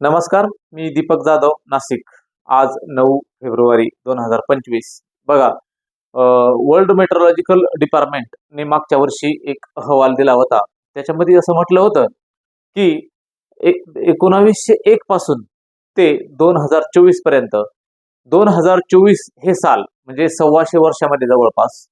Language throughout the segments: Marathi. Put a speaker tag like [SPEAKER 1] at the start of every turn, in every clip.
[SPEAKER 1] नमस्कार मी दीपक जाधव नाशिक. आज नऊ फेब्रुवारी दोन हजार पंचवीस. बघा वर्ल्ड मेट्रोलॉजिकल डिपार्टमेंटने मागच्या वर्षी एक अहवाल दिला होता. त्याच्यामध्ये असं म्हटलं होतं की एक एकोणावीसशे एक पासून ते दोन हजार चोवीसपर्यंत दोन हजार चोवीस हे साल म्हणजे सव्वाशे वर्षामध्ये जवळपास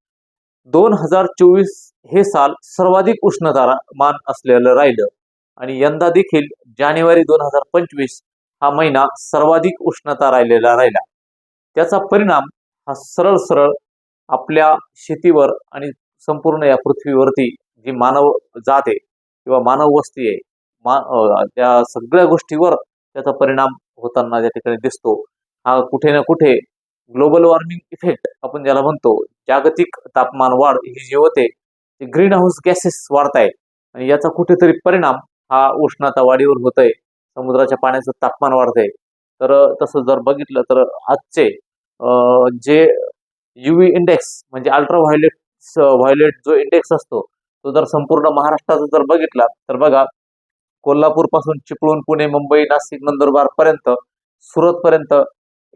[SPEAKER 1] दोन हजार चोवीस हे साल सर्वाधिक उष्णता मान असलेलं राहिलं. आणि यंदा देखील जानेवारी दोन हजार पंचवीस हा महिना सर्वाधिक उष्णता राहिलेला राहिला. त्याचा परिणाम हा सरळ सरळ आपल्या शेतीवर आणि संपूर्ण या पृथ्वीवरती जी मानव जात आहे किंवा मानव वस्ती आहे मा त्या सगळ्या गोष्टीवर त्याचा परिणाम होताना या ठिकाणी दिसतो हा कुठे ना कुठे ग्लोबल वॉर्मिंग इफेक्ट आपण ज्याला म्हणतो जागतिक तापमान वाढ ही जी होते ते ग्रीन हाऊस गॅसेस वाढत आहे आणि याचा कुठेतरी परिणाम हा उष्णता वाढीवर होत आहे समुद्राच्या पाण्याचं तापमान वाढतंय. तर तसं जर बघितलं तर आजचे जे युव्ही इंडेक्स म्हणजे अल्ट्रा व्हायोलेट जो इंडेक्स असतो तो जर संपूर्ण महाराष्ट्राचा जर बघितला तर बघा कोल्हापूरपासून चिपळूण पुणे मुंबई नाशिक नंदुरबार पर्यंत सुरत पर्यंत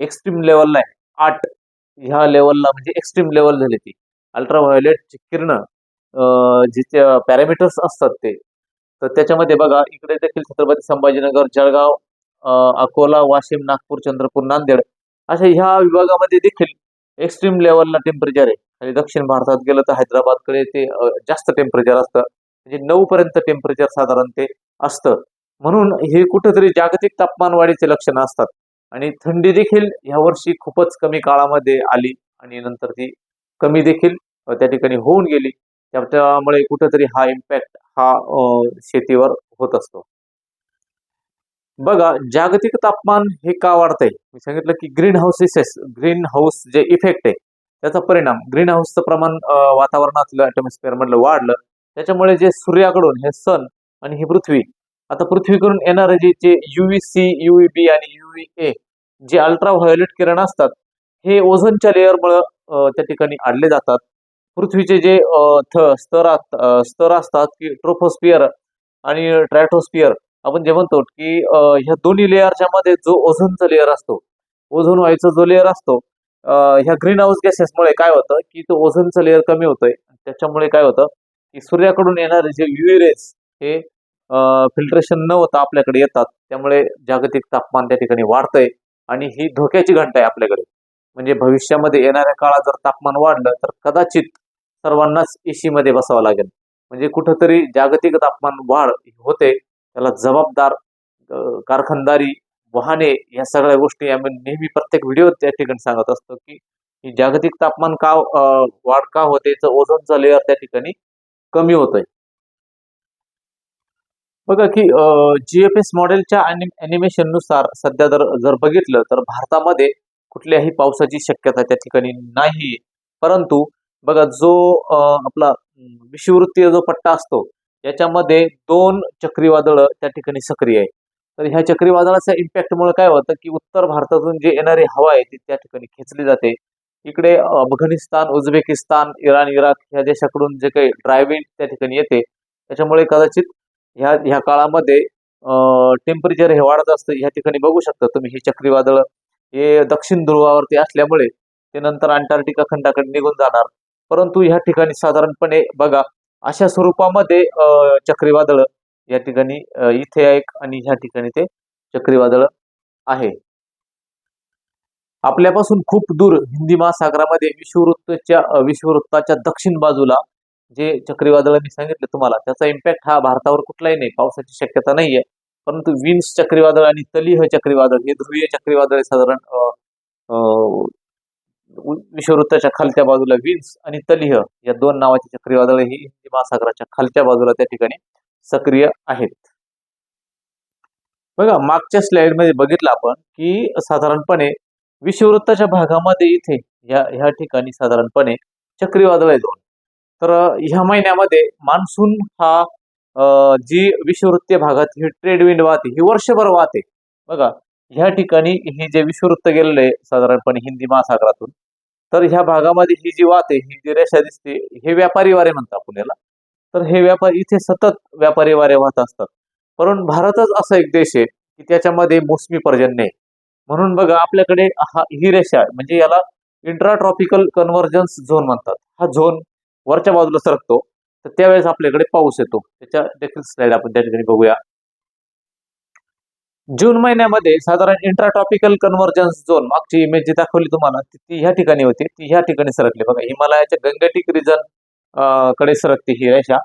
[SPEAKER 1] एक्स्ट्रीम लेवलला आहे. आठ ह्या लेवलला म्हणजे एक्स्ट्रीम लेवल झाली ती. अल्ट्रा व्हायोलेटची किरण जिथे पॅरामीटर्स असतात ते तर त्याच्यामध्ये बघा इकडे देखील छत्रपती संभाजीनगर जळगाव अं, अकोला वाशिम नागपूर चंद्रपूर नांदेड अशा ह्या विभागामध्ये देखील एक्स्ट्रीम लेवलला टेम्परेचर आहे. आणि दक्षिण भारतात गेलं तर हैदराबादकडे ते जास्त टेम्परेचर असतं. म्हणजे नऊ पर्यंत टेम्परेचर साधारण ते असतं. म्हणून हे कुठेतरी जागतिक तापमान वाढीचे लक्षणं असतात. आणि थंडी देखील ह्या वर्षी खूपच कमी काळामध्ये आली आणि नंतर ती कमी देखील त्या ठिकाणी होऊन गेली. त्यामुळे कुठेतरी हा इम्पॅक्ट हा शेतीवर होत असतो. बघा जागतिक तापमान हे का वाढतंय? मी सांगितलं की ग्रीन हाऊस इसेस ग्रीन हाऊस जे इफेक्ट आहे त्याचा परिणाम ग्रीन हाऊसचं प्रमाण वातावरणातलं ॲटमॉस्फिअर मधलं वाढलं त्याच्यामुळे जे सूर्याकडून हे सन आणि ही पृथ्वी आता पृथ्वीकडून येणारे जे जे युव्ही सी युव्ही बी आणि युव्ही ए जे अल्ट्रा व्हायोलेट किरण असतात हे ओझनच्या लेअरमुळं त्या ठिकाणी आणले जातात. पृथ्वीचे जे थ स्तर स्तर असतात की ट्रोफोस्पियर आणि ट्रॅटोस्पियर आपण जे म्हणतो की ह्या दोन्ही लेअरच्या मध्ये जो ओझोनचा लेअर असतो ओझोन वायूचा जो लेअर असतो ह्या ग्रीन हाऊस गॅसेसमुळे काय होतं की तो ओझोनचा लेअर कमी होतोय. त्याच्यामुळे काय होतं की सूर्याकडून येणारे जे युव्ही हे फिल्ट्रेशन न होता आपल्याकडे येतात. त्यामुळे जागतिक तापमान त्या ठिकाणी वाढतंय आणि ही धोक्याची घंटा आहे आपल्याकडे. म्हणजे भविष्यामध्ये येणाऱ्या काळात जर तापमान वाढलं तर कदाचित सर्वांनाच एसी मध्ये बसावं लागेल. म्हणजे कुठंतरी जागतिक तापमान वाढ होते त्याला जबाबदार कारखानदारी वाहने या सगळ्या गोष्टी आम्ही नेहमी प्रत्येक व्हिडिओ त्या ठिकाणी सांगत असतो की ही जागतिक तापमान का वाढ का होते तर ओझोनचा लेअर त्या ठिकाणी कमी होतोय. बघा की जीएफएस मॉडेलच्या अॅनिमेशननुसार सध्या जर जर बघितलं तर भारतामध्ये कुठल्याही पावसाची शक्यता त्या ठिकाणी नाही. परंतु बघा जो आपला विषुवृत्तीय जो पट्टा असतो याच्यामध्ये दोन चक्रीवादळ त्या ठिकाणी सक्रिय आहे. तर ह्या चक्रीवादळाच्या इम्पॅक्टमुळे काय होतं की उत्तर भारतातून जे येणारी हवा आहे ती त्या ठिकाणी खेचली जाते. इकडे अफगाणिस्तान उझबेकिस्तान इराण इराक ह्या देशाकडून जे काही ड्रायविंग त्या ठिकाणी येते त्याच्यामुळे कदाचित ह्या ह्या काळामध्ये टेम्परेचर हे वाढत असतं ह्या ठिकाणी बघू शकता तुम्ही हे चक्रीवादळ. हे दक्षिण ध्रुवावरती असल्यामुळे ते नंतर अंटार्क्टिका खंडाकडे निघून जाणार. परंतु ह्या ठिकाणी साधारणपणे बघा अशा स्वरूपामध्ये अं, चक्रीवादळ या ठिकाणी इथे एक आणि ह्या ठिकाणी ते चक्रीवादळ आहे. आपल्यापासून खूप दूर हिंदी महासागरामध्ये विषुववृत्तच्या विषुववृत्ताच्या दक्षिण बाजूला जे चक्रीवादळ मी सांगितलं तुम्हाला त्याचा इम्पॅक्ट हा भारतावर कुठलाही नाही पावसाची शक्यता नाहीये. परंतु विन्स चक्रीवादळ आणि तलीह चक्रीवादळ हे ध्रुवीय चक्रीवादळ साधारण अं, अं, विषुववृत्ताच्या खालच्या बाजूला विन्स आणि तलिह या दोन नावाची चक्रीवादळ ही हिंदी महासागराच्या खालच्या बाजूला त्या ठिकाणी सक्रिय आहेत. बघा मागच्या स्लाइडमध्ये बघितलं आपण की साधारणपणे विषुववृत्ताच्या भागामध्ये इथे ह्या ह्या ठिकाणी साधारणपणे चक्रीवादळ आहे दोन. तर ह्या महिन्यामध्ये मान्सून हा जी विषुववृत्तीय भागात ही ट्रेड विंड वाहते ही वर्षभर वाहते. बघा ह्या ठिकाणी ही जे विषुवृत्त गेलेलं आहे साधारणपणे हिंदी महासागरातून तर ह्या भागामध्ये ही जी वाहते ही जी रेषा दिसते हे व्यापारी वारे म्हणतात आपण याला तर हे व्यापारी इथे सतत व्यापारी वारे वाहत असतात. परंतु भारतच असा एक देश आहे की त्याच्यामध्ये मोसमी पर्जन्य आहे. म्हणून बघा आपल्याकडे हा ही रेषा म्हणजे याला इंट्राट्रॉपिकल कन्व्हर्जन्स झोन म्हणतात. हा झोन वरच्या बाजूला सरकतो तर त्यावेळेस आपल्याकडे पाऊस येतो. त्याच्या देखील स्लाइड आपण त्या ठिकाणी बघूया. जून महिन्यामध्ये साधारण इंट्राट्रॉपिकल कन्व्हर्जन्स झोन मागची इमेज जी दाखवली तुम्हाला ती ह्या ठिकाणी होती ती ह्या ठिकाणी सरकली. बघा हिमालयाच्या गंगटिक रिजनकडे सरकते ही रेषा.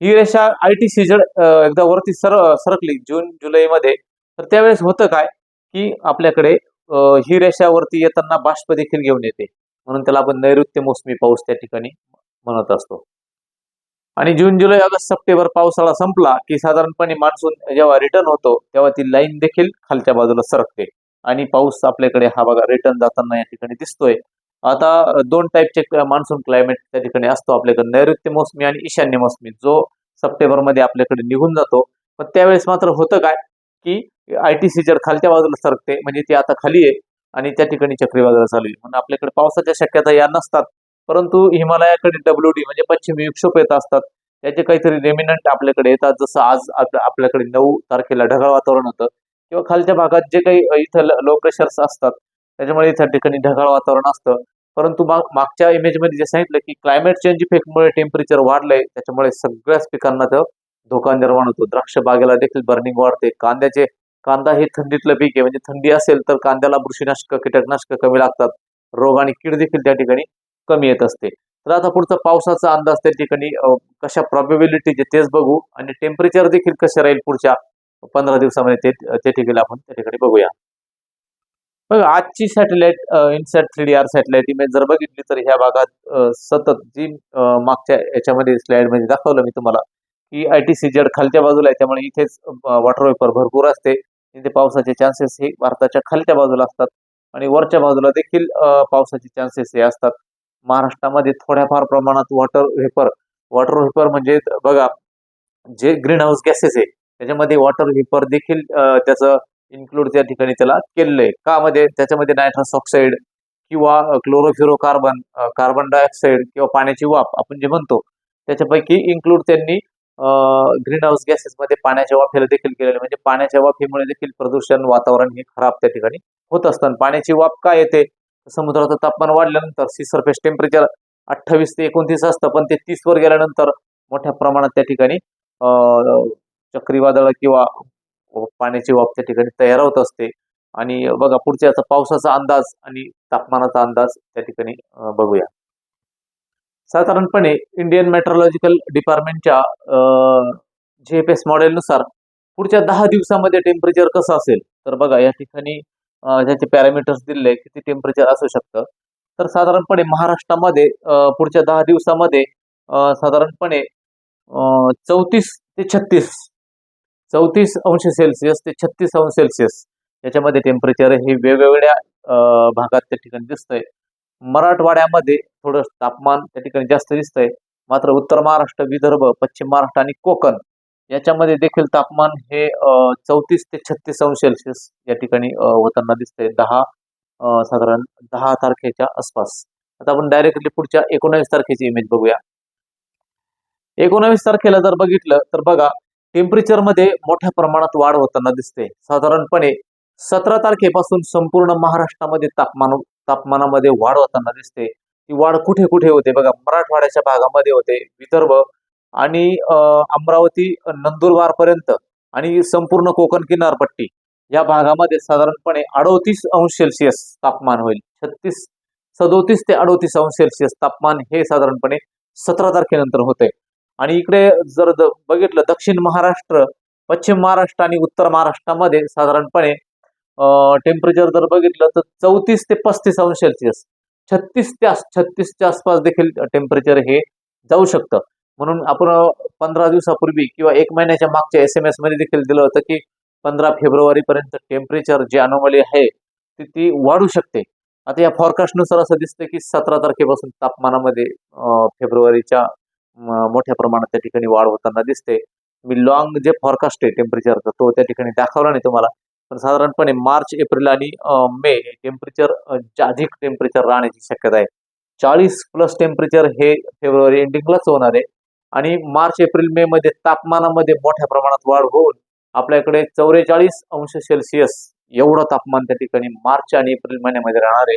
[SPEAKER 1] ही रेषा आय टी सीजड एकदा वरती सर सरकली जून जुलैमध्ये. तर त्यावेळेस होतं काय की आपल्याकडे ही रेषा वरती येताना बाष्प देखील घेऊन येते. म्हणून त्याला आपण नैऋत्य मोसमी पाऊस त्या ठिकाणी म्हणत असतो. आणि जून जुलै ऑगस्ट सप्टेंबर पावसाळा संपला की साधारणपणे मान्सून जेव्हा रिटर्न होतो तेव्हा ती लाईन देखील खालच्या बाजूला सरकते. आणि पाऊस आपल्याकडे हा बघा रिटर्न जाताना या ठिकाणी दिसतोय. आता दोन टाईपचे मान्सून क्लायमेट त्या ठिकाणी असतो आपल्याकडे. नैऋत्य मोसमी आणि ईशान्य मोसमी. जो सप्टेंबरमध्ये आपल्याकडे निघून जातो. पण त्यावेळेस मात्र होतं काय की आय टी सी जर खालच्या बाजूला सरकते म्हणजे ती आता खाली आहे आणि त्या ठिकाणी चक्रीवादळ चालू आहे. म्हणून आपल्याकडे पावसाच्या शक्यता या नसतात. परंतु हिमालयाकडे डब्ल्यू डी म्हणजे पश्चिमी विक्षोभ येत असतात. त्याचे काहीतरी रेमिनंट आपल्याकडे येतात. जसं आज आपल्याकडे नऊ तारखेला ढगाळ वातावरण होतं. किंवा खालच्या भागात जे काही इथं लो प्रेशर्स असतात. त्याच्यामुळे इथं ठिकाणी ढगाळ वातावरण असतं. परंतु माग मागच्या इमेजमध्ये जे सांगितलं की क्लायमेट चेंज इफेक्टमुळे टेम्परेचर वाढलंय. त्याच्यामुळे सगळ्याच पिकांना तो धोका निर्माण होतो. द्राक्ष बागेला देखील बर्निंग वाढते. कांद्याचे कांदा हे थंडीतलं पीक आहे. म्हणजे थंडी असेल तर कांद्याला बुरशीनाशक कीटकनाशक कमी लागतात. रोग आणि कीड देखील त्या ठिकाणी कमी येत असते. तर आता पुढचा पावसाचा अंदाज त्या ठिकाणी कशा प्रॉबिबिलिटीचे तेच बघू आणि टेम्परेचर देखील कसे राहील पुढच्या पंधरा दिवसामध्ये ते त्या ठिकाणी आपण त्या ठिकाणी बघूया. बघा आजची satellite INSAT three D R satellite image जर बघितली तर ह्या भागात सतत जी मागच्या याच्यामध्ये स्लाइडमध्ये दाखवलं मी तुम्हाला की आय टी सी जेड खालच्या बाजूला आहे. त्यामुळे इथेच वॉटर वेपर भरपूर असते. इथे पावसाचे चान्सेस हे भारताच्या खालच्या बाजूला असतात आणि वरच्या बाजूला देखील पावसाचे चान्सेस हे असतात. महाराष्ट्रामध्ये थोड्याफार प्रमाणात वॉटर व्हेपर वॉटर व्हेपर म्हणजे बघा जे ग्रीन हाऊस गॅसेस आहे त्याच्यामध्ये वॉटर व्हेपर देखील त्याचं इन्क्लूड त्या ठिकाणी त्याला केलेलं आहे. का मध्ये? त्याच्यामध्ये नायट्रस ऑक्साईड किंवा क्लोरोफ्युरो कार्बन कार्बन डायऑक्साईड किंवा पाण्याची वाफ आपण जे म्हणतो त्याच्यापैकी इन्क्लूड त्यांनी ग्रीन हाऊस गॅसेसमध्ये पाण्याच्या वाफेला देखील केलेलं म्हणजे पाण्याच्या वाफेमुळे देखील प्रदूषण वातावरण हे खराब त्या ठिकाणी होत असतं. पाण्याची वाफ काय येते? समुद्राचं तापमान वाढल्यानंतर सी सरफेस टेम्परेचर अठ्ठावीस ते एकोणतीस असतं. पण ते तीस वर गेल्यानंतर मोठ्या प्रमाणात त्या ठिकाणी चक्रीवादळ किंवा पाण्याची वाफ त्या ठिकाणी तयार होत असते. आणि बघा पुढच्या याचा पावसाचा अंदाज आणि तापमानाचा अंदाज त्या ठिकाणी बघूया. साधारणपणे इंडियन मेट्रोलॉजिकल डिपार्टमेंटच्या जी एफ एस मॉडेलनुसार पुढच्या दहा दिवसामध्ये टेम्परेचर कसं असेल? तर बघा या ठिकाणी ज्याचे पॅरामीटर्स दिले किती टेम्परेचर असू शकतं. तर साधारणपणे महाराष्ट्रामध्ये पुढच्या दहा दिवसामध्ये साधारणपणे चौतीस ते छत्तीस चौतीस अंश सेल्सिअस ते छत्तीस अंश सेल्सिअस याच्यामध्ये टेम्परेचर हे वेगवेगळ्या भागात त्या ठिकाणी दिसतंय. मराठवाड्यामध्ये थोडं तापमान त्या ठिकाणी जास्त दिसतंय. मात्र उत्तर महाराष्ट्र विदर्भ पश्चिम महाराष्ट्र आणि कोकण याच्यामध्ये देखील तापमान हे चौतीस ते छत्तीस अंश सेल्सिअस या ठिकाणी होताना दिसतंय. दहा साधारण दहा तारखेच्या आसपास. आता आपण डायरेक्टली पुढच्या एकोणावीस तारखेची इमेज बघूया. एकोणावीस तारखेला जर बघितलं तर बघा टेम्परेचरमध्ये मोठ्या प्रमाणात वाढ होताना दिसते साधारणपणे सतरा तारखेपासून संपूर्ण महाराष्ट्रामध्ये तापमान तापमानामध्ये वाढ होताना दिसते. ती वाढ कुठे कुठे होते? बघा मराठवाड्याच्या भागामध्ये होते. विदर्भ आणि अमरावती नंदुरबार पर्यंत आणि संपूर्ण कोकण किनारपट्टी या भागामध्ये साधारणपणे अडोतीस अंश सेल्सिअस तापमान होईल. छत्तीस सदोतीस ते अडोतीस अंश सेल्सिअस तापमान हे साधारणपणे सतरा तारखेनंतर होते आणि इकडे जर बघितलं दक्षिण महाराष्ट्र पश्चिम महाराष्ट्र आणि उत्तर महाराष्ट्रामध्ये साधारणपणे टेम्परेचर जर बघितलं तर चौतीस ते पस्तीस अंश सेल्सिअस छत्तीस ते छत्तीसच्या आसपास देखील टेम्परेचर हे जाऊ शकतं. म्हणून आपण पंधरा दिवसापूर्वी किंवा एक महिन्याच्या मागच्या एस एम एसमध्ये देखील दिलं होतं की पंधरा फेब्रुवारी पर्यंत टेम्परेचर जी अनोमली आहे ती ती वाढू शकते. आता या फॉरकास्टनुसार असं दिसतं की सतरा तारखेपासून तापमानामध्ये फेब्रुवारीच्या मोठ्या प्रमाणात त्या ठिकाणी वाढ होताना दिसते. मी लॉंग जे फॉरकास्ट आहे टेम्परेचरचा तो त्या ठिकाणी दाखवला नाही तुम्हाला. पण साधारणपणे मार्च एप्रिल आणि मे टेम्परेचर अधिक टेम्परेचर राहण्याची शक्यता आहे. चाळीस प्लस टेम्परेचर हे फेब्रुवारी एंडिंगलाच होणार आहे. आणि मार्च एप्रिल मे मध्ये तापमानामध्ये मोठ्या प्रमाणात वाढ होऊन आपल्याकडे चौवेचाळीस अंश सेल्सिअस एवढं तापमान त्या ठिकाणी मार्च आणि एप्रिल महिन्यामध्ये राहणार आहे.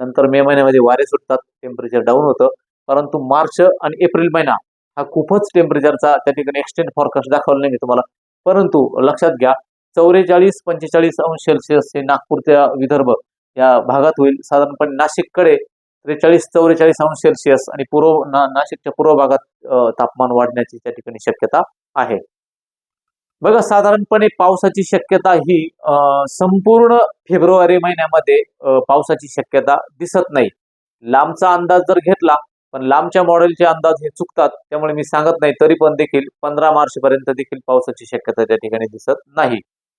[SPEAKER 1] नंतर मे महिन्यामध्ये वारे सुटतात टेम्परेचर डाऊन होतं. परंतु मार्च आणि एप्रिल महिना हा खूपच टेम्परेचरचा त्या ठिकाणी एक्सटेंड फॉरकास्ट दाखवलं नाही मी तुम्हाला. परंतु लक्षात घ्या चौवेचाळीस पंचेचाळीस अंश सेल्सिअस हे नागपूरच्या विदर्भ या भागात होईल. साधारणपणे नाशिककडे त्रेचाळीस चौवेचाळीस अंश सेल्सिअस आणि पूर्व ना नाशिकच्या पूर्व भागात तापमान वाढण्याची त्या ठिकाणी शक्यता आहे. बघा साधारणपणे पावसाची शक्यता ही संपूर्ण फेब्रुवारी महिन्यामध्ये पावसाची शक्यता दिसत नाही. लांबचा अंदाज जर घेतला पण लांबच्या मॉडेलचे अंदाज हे चुकतात त्यामुळे मी सांगत नाही तरी पण देखील पंधरा मार्च पर्यंत देखील पावसाची शक्यता त्या ठिकाणी दिसत नाही.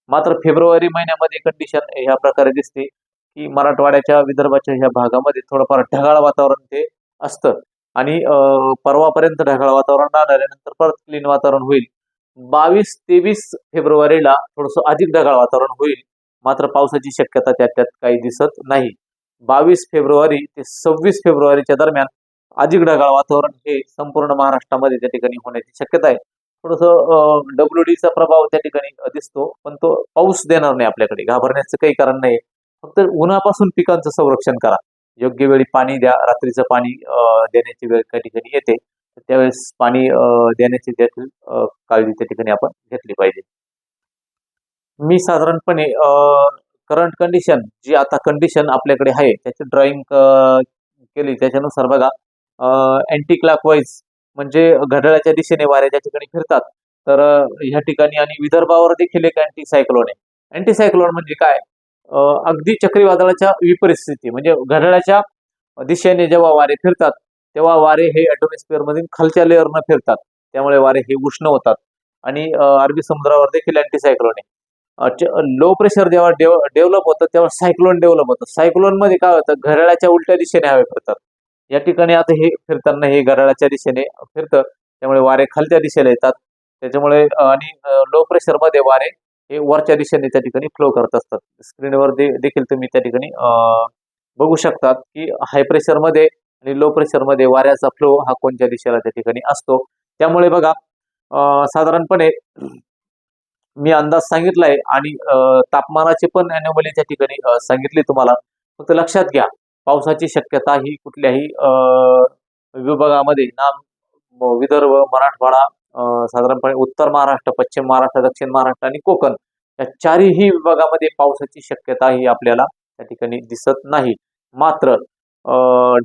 [SPEAKER 1] मात्र फेब्रुवारी महिन्यामध्ये कंडिशन ह्या प्रकारे दिसते. की मराठवाड्याच्या विदर्भाच्या ह्या भागामध्ये थोडंफार ढगाळ वातावरण ते असतं. आणि परवापर्यंत ढगाळ वातावरण राहणार आहे नंतर परत क्लीन वातावरण होईल. बावीस तेवीस फेब्रुवारीला थोडंसं अधिक ढगाळ वातावरण होईल. मात्र पावसाची शक्यता त्यात त्यात काही दिसत नाही. बावीस फेब्रुवारी ते सव्वीस फेब्रुवारीच्या दरम्यान अधिक ढगाळ वातावरण हे संपूर्ण महाराष्ट्रामध्ये त्या ठिकाणी होण्याची शक्यता आहे. थोडंसं डब्ल्यू डीचा प्रभाव त्या ठिकाणी दिसतो पण तो पाऊस देणार नाही आपल्याकडे. घाबरण्याचं काही कारण नाही फक्त उन्हापासून पिकांचं संरक्षण करा. योग्य वेळी पाणी द्या रात्रीचं पाणी देण्याची वेळ काही ठिकाणी येते. त्यावेळेस पाणी देण्याची देखील काळजी त्या ठिकाणी आपण घेतली पाहिजे. मी साधारणपणे करंट कंडिशन जी आता कंडिशन आपल्याकडे आहे त्याची ड्रॉइंग केली. त्याच्यानुसार बघा अँटी क्लॉकवाईज म्हणजे घड्याळाच्या दिशेने वारे ज्या ठिकाणी फिरतात तर ह्या ठिकाणी आणि विदर्भावर देखील एक अँटी सायक्लोन आहे. अँटी सायक्लोन म्हणजे काय? अगदी चक्रीवादळाच्या विपरीत स्थिती. म्हणजे घड्याळाच्या दिशेने जेव्हा वारे फिरतात तेव्हा वारे हे ॲटोमॉस्फिअर मधील खालच्या लेअरनं फिरतात. त्यामुळे वारे हे उष्ण होतात. आणि अरबी समुद्रावर देखील अँटीसायक्लोन आहे लो प्रेशर जेव्हा डेव्हलप होतं तेव्हा सायक्लोन डेव्हलप होतं. सायक्लोनमध्ये काय होतं? घड्याळाच्या उलट्या दिशेने हवे फिरतात. या ठिकाणी आता हे फिरताना हे घड्याळाच्या दिशेने फिरतं. त्यामुळे वारे खालच्या दिशेला येतात. त्याच्यामुळे आणि लो प्रेशरमध्ये वारे हे वरच्या दिशेने त्या ठिकाणी फ्लो करत असतात. स्क्रीनवर दे देखील तुम्ही त्या ठिकाणी बघू शकतात की हाय प्रेशरमध्ये आणि लो प्रेशरमध्ये वाऱ्याचा फ्लो हा कोणत्या दिशेला त्या ठिकाणी असतो. त्यामुळे बघा साधारणपणे मी अंदाज सांगितलाय आणि तापमानाची पण अॅन्युमली त्या ठिकाणी सांगितले सांगितली तुम्हाला. फक्त लक्षात घ्या पावसाची शक्यता ही कुठल्याही अ, विभागामध्ये ना विदर्भ मराठवाडा साधारणपणे उत्तर महाराष्ट्र पश्चिम महाराष्ट्र दक्षिण महाराष्ट्र आणि कोकण या चारही विभागामध्ये पावसाची शक्यता ही आपल्याला त्या ठिकाणी दिसत नाही. मात्र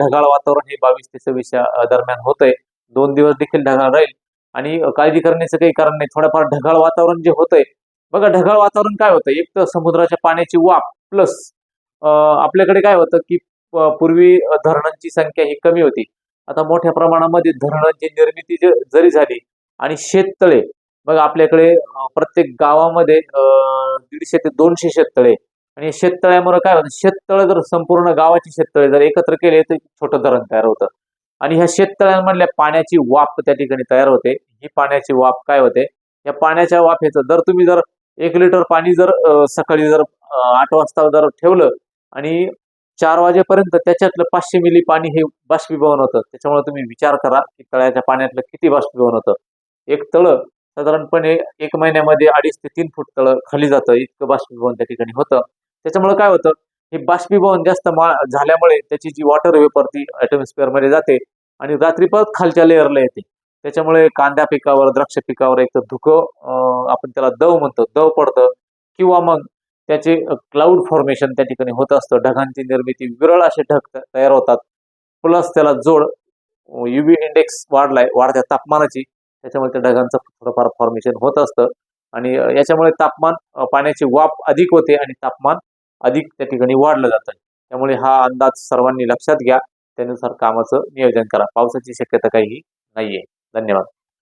[SPEAKER 1] ढगाळ वातावरण हे बावीस ते सव्वीस दरम्यान दरम्यान आहे दोन दिवस देखील ढगाळ राहील. आणि काळजी करण्याचं काही कारण नाही. थोडंफार ढगाळ वातावरण जे होतंय बघा ढगाळ वातावरण काय होतं एक तर समुद्राच्या पाण्याची वाफ प्लस आपल्याकडे काय होतं की पूर्वी धरणांची संख्या ही कमी होती. आता मोठ्या प्रमाणामध्ये धरणांची निर्मिती ज- जरी झाली आणि शेततळे. मग आपल्याकडे प्रत्येक गावामध्ये दीडशे ते दोनशे शेततळे. आणि शेततळ्यामुळे काय होतं शेततळे जर संपूर्ण गावाची शेततळे जर एकत्र केले तर छोटं धरण तयार होतं. आणि ह्या शेततळ्यांमधल्या पाण्याची वाफ त्या ठिकाणी तयार होते. ही पाण्याची वाफ काय होते? या पाण्याच्या वाफेचं जर तुम्ही जर एक लिटर पाणी जर सकाळी जर आठ वाजता जर ठेवलं आणि चार वाजेपर्यंत त्याच्यातलं पाचशे मिली पाणी हे बाष्पीभवन होतं. त्याच्यामुळे तुम्ही विचार करा की तळ्याच्या पाण्यातलं किती बाष्पीभवन होतं. एक तळं साधारणपणे एक महिन्यामध्ये अडीच ते तीन फूट तळं खाली जातं इतकं बाष्पीभवन त्या ठिकाणी होतं. त्याच्यामुळे काय होतं हे बाष्पीभवन जास्त मा झाल्यामुळे त्याची जी वॉटर वेपर ती ॲटमॉस्फिअर जाते आणि रात्री परत खालच्या लेअरला येते. त्याच्यामुळे कांद्या पिकावर द्राक्ष पिकावर एक तर धुकं आपण त्याला दव म्हणतो दव पडतं किंवा मग त्याचे क्लाउड फॉर्मेशन त्या ठिकाणी होत असतं. ढगांची निर्मिती विरळ असे ढग तयार होतात. प्लस त्याला जोड युव्ही इंडेक्स वाढलाय वाढत्या तापमानाची. त्याच्यामुळे त्या ढगांचं थोडंफार फॉर्मेशन होत असतं. आणि याच्यामुळे तापमान पाण्याची वाफ अधिक होते आणि तापमान अधिक त्या ठिकाणी वाढलं जातं. त्यामुळे हा अंदाज सर्वांनी लक्षात घ्या. त्यानुसार कामाचं नियोजन करा. पावसाची शक्यता काही नाहीये. धन्यवाद.